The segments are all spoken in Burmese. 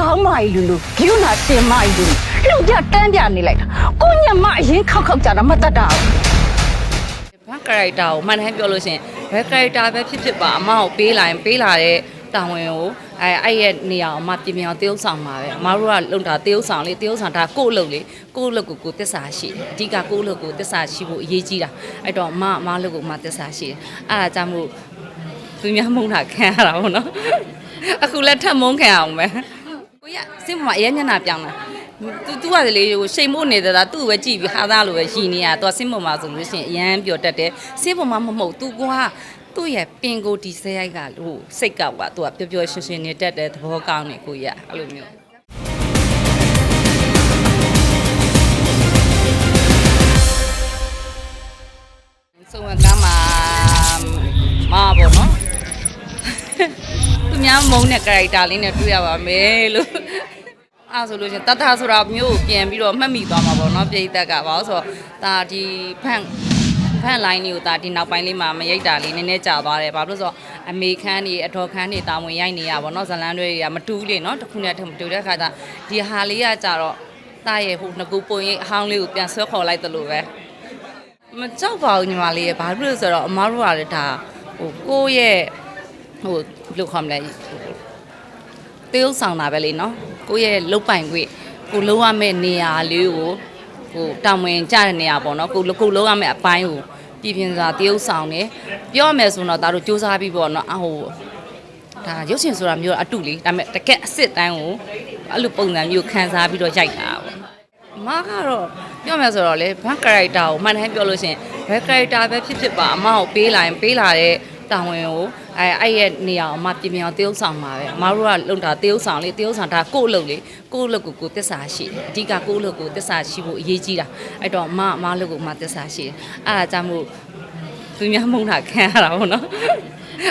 ကောင်းမကြီးလူလူဂိူနာတင်မကြီးလူလူကြတန်းပြနေလိုက်တာကိုညမအရင်ခောက်ခောက်ကြတာမတတ်တာဘူးဘာကာရိုက်တာကိုမှန်တမ်းပြောလို့ရှိရင်ဘယ်ကာရိုက်တာပဲဖြစ်ဖြစ်ပါအမကိုပေးလာရင်ပေးလာတဲ့တာဝန်ကိုအဲအဲ့ရဲ့နေရာကိုအမပြင်ပြင်အောင်တရုပ်ဆောင်ပါပဲအမတို့ကလုံတာတရုပ်ဆောင်လေတရုပ်ဆောင်ဒါကိုယ့်အလုပ်လေကိုယ့်အလုပ်ကိုကိုယ်တစ္ဆာရှိတယ်အဓိကကိုယ့်အလုပ်ကိုတစ္ဆာရှိဖို့အရေးကြီးတာအဲ့တော့အမအမအလုပ်ကိုအမတစ္ဆာရှိတယ်အဲ့ဒါကြောင့်မို့သူများမုန်းတာခံရတာပေါ့နော်အခုလည်းထပ်မုန်းခံအောင်ပဲ ကိုရစင်မမအရင်မျက်နှာပြောင်းတာသူသူကလေဟိုရှိန်မို့နေတာသူ့ပဲကြည့်ပြီးဟာသားလိုပဲရည်နေရတော့စင်မမဆိုလို့ရှိရင်အရန်ပြောတတ်တယ်စင်မမမမဟုတ်သူကသူ့ရဲ့ပင်ကိုဒီဆဲရိုက်ကဟိုစိတ်ကောက်ကသူကပျော်ပျော်ရွှင်ရွှင်နေတတ်တဲ့သဘောကောင်းနေကိုရအဲ့လိုမျိုးဆုံးဝကမ်းမှာမာပေါ့နော်သူ များမုန်းတဲ့ character လေးနဲ့တွေ့ရပါမယ်လို့အဲ့ဆိုလို့ရှိရင်တတ်တာဆိုတာမျိုးကိုပြန်ပြီးတော့မှတ်မိသွားမှာပေါ့နော်ပြည်သက်ကဘာလို့ဆိုတော့ဒါဒီဖန်ဖန်လိုင်းတွေကိုဒါဒီနောက်ပိုင်းလေးမှာမရိပ်တာလေးနည်းနည်းကြာသွားတယ်ဘာလို့လဲဆိုတော့အမေခန်းနေအတော်ခန်းနေတာဝန်ရိုက်နေရပါတော့ဇလန်းတွေကမတူးလေနော်တစ်ခုနဲ့တစ်ခုမတူတဲ့ခါကျဒီဟာလေးကကြတော့တာရဲ့ဟိုငကူပုံရိပ်အဟောင်းလေးကိုပြန်ဆွဲခေါ်လိုက်တယ်လို့ပဲမကြောက်ပါဘူးညီမလေးရဘာဖြစ်လို့လဲဆိုတော့အမားတို့ကလည်းဒါဟိုကိုယ့်ရဲ့ ဟိုဘယ်လိုခေါ်မလဲတေးဥဆောင်တာပဲလေနော်ကိုယ့်ရဲ့လုတ်ပိုင်ခွေကိုလုံးရမယ့်နေရာလေးကိုဟိုတောင်ဝင်ကြတဲ့နေရာပေါ့နော်ကိုကိုလုံးရမယ့်အပိုင်းကိုပြည်ပြင်းစွာတေးဥဆောင်တယ်ပြောရမယ်ဆိုတော့ဒါတို့စူးစမ်းပြီးပေါ့နော်အဟိုဒါရုပ်ရှင်ဆိုတာမျိုးအတုလေဒါပေမဲ့တကက်အစ်စ်တိုင်းကိုအဲ့လိုပုံစံမျိုးခံစားပြီးတော့ရိုက်တာပေါ့အမကတော့ပြောမယ်ဆိုတော့လေဘာကာရိုက်တာကိုမှန်တမ်းပြောလို့ရှိရင်ဘယ်ကာရိုက်တာပဲဖြစ်ဖြစ်ပါအမကိုပေးလာရင်ပေးလာတဲ့ တာဝန်ကိုအဲအဲ့ရဲ့နေရာကိုအမပြင်ပြင်အောင်တရုပ်ဆောင်ပါပဲအမတို့ကလုံတာတရုပ်ဆောင်လေတရုပ်ဆောင်ဒါကိုယ့်အလုပ်လေကိုယ့်အလုပ်ကိုကိုယ်တစ္ဆာရှိတယ်အဓိကကိုယ့်အလုပ်ကိုတစ္ဆာရှိဖို့အရေးကြီးတာအဲ့တော့အမအမအလုပ်ကိုအမတစ္ဆာရှိတယ်အဲ့ဒါကြောင့်မို့သူများမုန်းတာခံရတာပေါ့နော်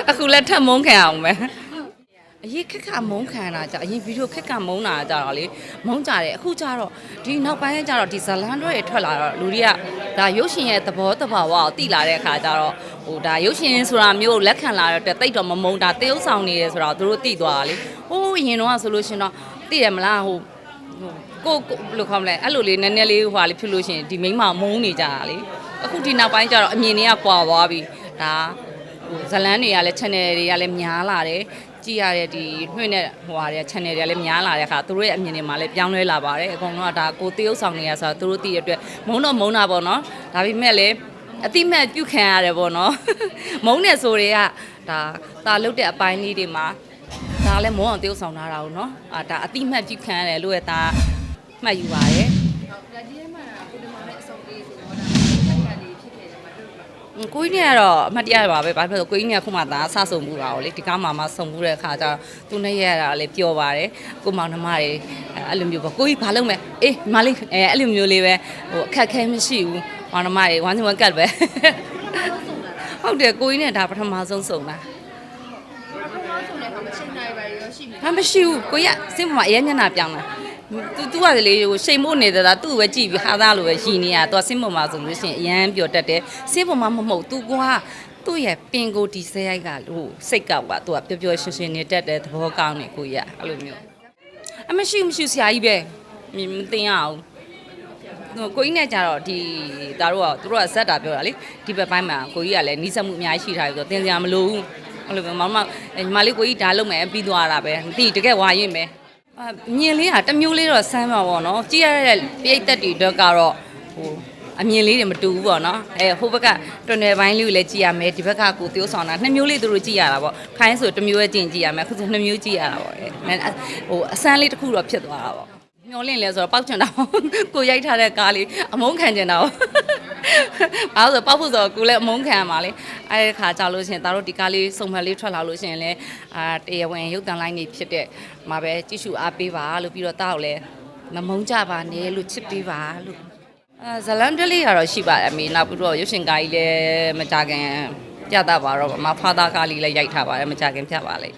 အခုလည်းထပ်မုန်းခံအောင်ပဲ အရင်ခက်ခါမုန်းခံတာကြအရင်ဗီဒီယိုခက်ခါမုန်းတာကြတော့လေမုန်းကြတယ်အခုကျတော့ဒီနောက်ပိုင်းကျတော့ဒီဇလန်တွေထွက်လာတော့လူတွေကဒါရုပ်ရှင်ရဲ့သဘောတဘာဝကိုသိလာတဲ့အခါကျတော့ဟိုဒါရုပ်ရှင်ဆိုတာမျိုးကိုလက်ခံလာတော့တိတ်တော့မမုန်းတာတရုပ်ဆောင်နေတယ်ဆိုတော့သူတို့သိသွားတာလေဟိုးရင်တော့ဆိုလို့ရှင်တော့သိတယ်မလားဟိုဟိုကိုကိုဘယ်လိုခေါ်မလဲအဲ့လိုလေးနည်းနည်းလေးဟိုဟာလေးဖြစ်လို့ရှင်ဒီမိန်းမမုန်းနေကြတာလေအခုဒီနောက်ပိုင်းကျတော့အမြင်တွေကကွာသွားပြီဒါဟို ဇလန်းတွေကလည်း channel တွေကလည်းများလာတယ်ကြည့်ရတဲ့ဒီနှွင့်တဲ့ဟိုဟာတွေ channel တွေကလည်းများလာတဲ့အခါသူတို့ရဲ့အမြင်တွေမှာလည်းပြောင်းလဲလာပါတယ်အကုန်လုံးကဒါကိုတရုပ်ဆောင်နေရဆိုတော့သူတို့သိရတဲ့အတွက်မုန်းတော့မုန်းတာပေါ့နော်ဒါပေမဲ့လည်းအတိမဲ့ပြုတ်ခံရတယ်ပေါ့နော်မုန်းနေဆိုတွေကဒါตาလုတ်တဲ့အပိုင်းလေးတွေမှာဒါလည်းမုန်းအောင်တရုပ်ဆောင်ထားတာကိုနော်အာဒါအတိမဲ့ပြုတ်ခံရတယ်လို့ရတာမှတ်ယူပါတယ်ကိုကြီး နဲ့ကတော့အမှတ်တရပါပဲဘာဖြစ်လို့ကိုကြီးနဲ့ခုမှသာဆဆုံမှုတာကိုလေဒီကားမှာမှဆုံမှုတဲ့အခါကျတော့သူနဲ့ရတာလည်းပျော်ပါတယ်ကိုမောင်နှမတွေအဲ့လိုမျိုးပေါ့ကိုကြီးဘာလုပ်မလဲအေးညီမလေးအဲအဲ့လိုမျိုးလေးပဲဟိုအခက်ခဲမရှိဘူးမောင်နှမတွေဝမ်းစီဝမ်းကတ်ပဲဟုတ်တယ်ကိုကြီးနဲ့ဒါပထမဆုံးဆုံတာဟာမရှိဘူးကိုကြီးကစင်ပေါ်မှာအရင်မျက်နှာပြောင်းတာ သူသူကလေဟိုရှိန်မို့နေတာသူ့ပဲကြည့်ပြီးဟာသားလိုပဲရည်နေရတော့စင်ပေါ်မှာဆိုလို့ရှိရင်အရန်ပြောတတ်တယ်စင်ပေါ်မှာမဟုတ်သူကသူ့ရဲ့ပင်ကိုဒီဆဲရိုက်ကဟိုစိတ်ကောက်ကသူကပျော်ပျော်ရွှင်ရွှင်နေတတ်တဲ့သဘောကောင်းနေကိုကြီးကအဲ့လိုမျိုးအမရှိမရှိဆရာကြီးပဲမမသိရအောင်ဟိုကိုကြီးနဲ့ကြတော့ဒီဒါတို့ကသူတို့ကဇက်တာပြောတာလေဒီဘက်ပိုင်းမှာကိုကြီးကလည်းနီးစပ်မှုအများကြီးရှိထားပြီဆိုတော့တင်စရာမလိုဘူးအဲ့လိုပဲမမညီမလေးကိုကြီးဒါလုပ်မယ်ပြီးသွားတာပဲဒီတကယ်ဝါရင်ပဲအာ မြင်လေးကတစ်မျိုးလေးတော့ဆမ်းပါပေါ့နော်ကြည့်ရတဲ့ပြိတ်သက်တွေတော့ကတော့ဟိုအမြင်လေးတွေမတူဘူးပေါ့နော်အဲဟိုဘက်ကတွန်နယ်ပိုင်းလေးကိုလည်းကြည့်ရမယ်ဒီဘက်ကကို tiêu ဆောင်တာနှစ်မျိုးလေးသူတို့ကြည့်ရတာပေါ့ခိုင်းဆိုတစ်မျိုးပဲကြည့်ကြည့်ရမယ်အခုဆိုနှစ်မျိုးကြည့်ရတာပေါ့အဲဟိုအစမ်းလေးတစ်ခုတော့ဖြစ်သွားတာပေါ့မျောလင့်လဲဆိုတော့ပောက်ချင်တာပေါ့ကိုရိုက်ထားတဲ့ကားလေးအမုန်းခံချင်တာပေါ့ အားဆိုပောက်ဖို့ဆိုတော့ကိုလည်းအမုန်းခံရမှာလေအဲ့ဒီခါကြောက်လို့ရှရင်သားတို့ဒီကားလေးစုံမလေးထွက်လာလို့ရှရင်လဲအာတရားဝင်ရုပ်တံလိုင်းနေဖြစ်တဲ့မှာပဲကြည့်ရှုအားပေးပါလို့ပြီးတော့တားကိုလည်းမမုန်းကြပါနဲ့လို့ချစ်ပေးပါလို့အဲဇလန်တွဲလေးကတော့ရှိပါတယ်အမေနောက်ပြီးတော့ရုပ်ရှင်ကားကြီးလည်းမကြခင်ပြသပါတော့မဖာသားကားလေးလည်းရိုက်ထားပါတယ်မကြခင်ပြပါလိမ့်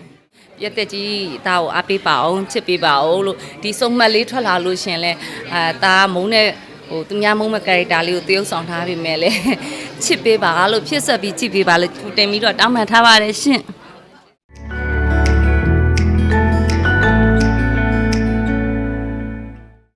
ပြက်တက်ကြီးတာကိုအားပေးပါအောင်ချစ်ပေးပါအောင်လို့ဒီစုံမက်လေးထွက်လာလို့ရှင်လဲအဲတာမုံနဲ့ဟို သူများမုံမဲ့ character လေးကိုတရုပ်ဆောင်ထားပြီမဲ့လဲချစ်ပေးပါလို့ဖြစ်ဆက်ပြီးချစ်ပေးပါလို့တင်ပြီးတော့တောင်းပန်ထားပါတယ်ရှင်